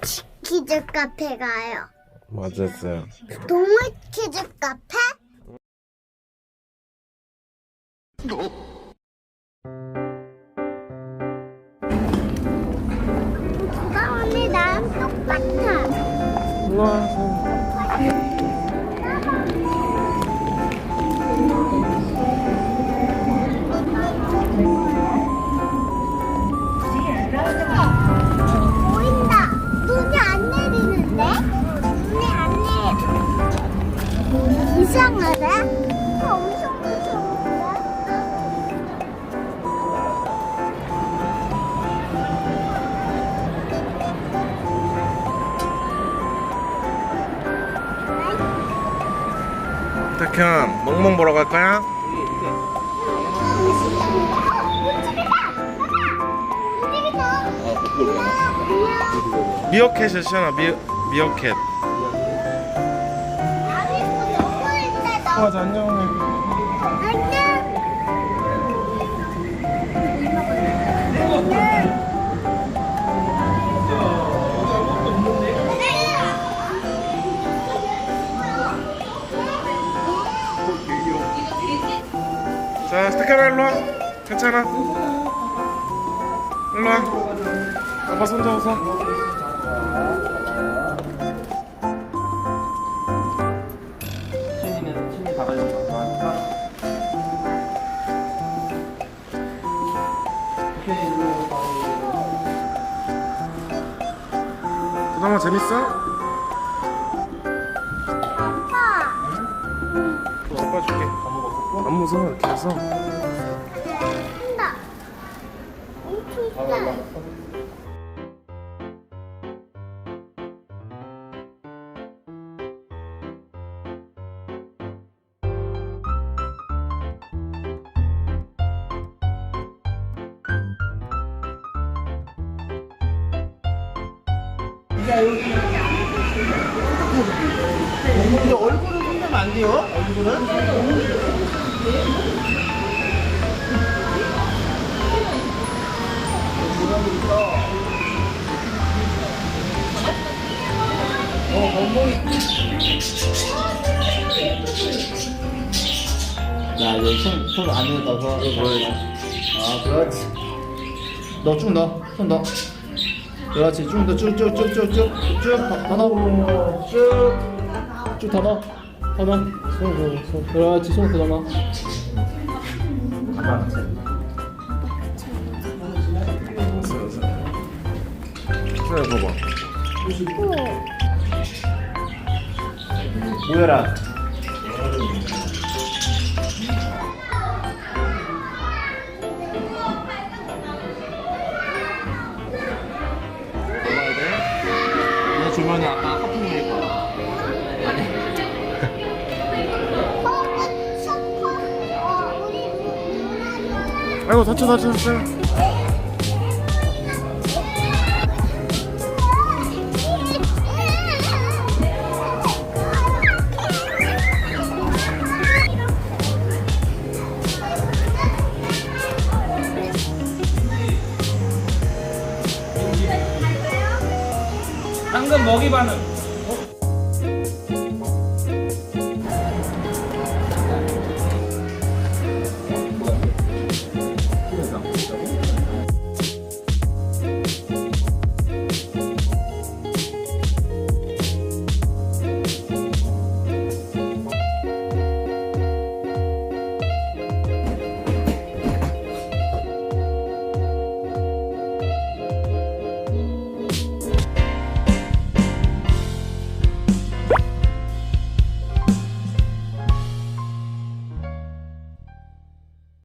치- 키즈 카페 가요. 맞았어요. 동물 키즈 카페? 누가 오늘 나랑 똑같아. 우와. 태현, 멍멍 보러 갈 거야? 어. 미어캣이야, 시연아. 미, 미어캣. 안녕. 안녕. 자, 스테카라 일로 와. 괜찮아. 일로 와. 아빠 손 잡아서. 신이는 신이 받아주는 거 하니까 신이 그나마 재밌어? 아빠. 아빠 줄게. 안 무서워, 이렇게 해서. 근데 얼굴은 손대면 안 돼요? 얼굴은? 자, 이제 손, 손 안에 넣어서. 아, 그렇지. 너쭉 넣어. 손 넣어. 그렇지. 쭉 넣어. 쭉, 쭉, 쭉, 쭉, 쭉. 쭉. 더, 더 넣어. 쭉. 쭉더 넣어. 더 넣어. 손, 손, 손. 그렇지. 손더 넣어. 시연아, 봐봐. 모여라. 주변에 아까 아이고, 다쳐, 다쳐, 다쳐. 당근 먹이 반응.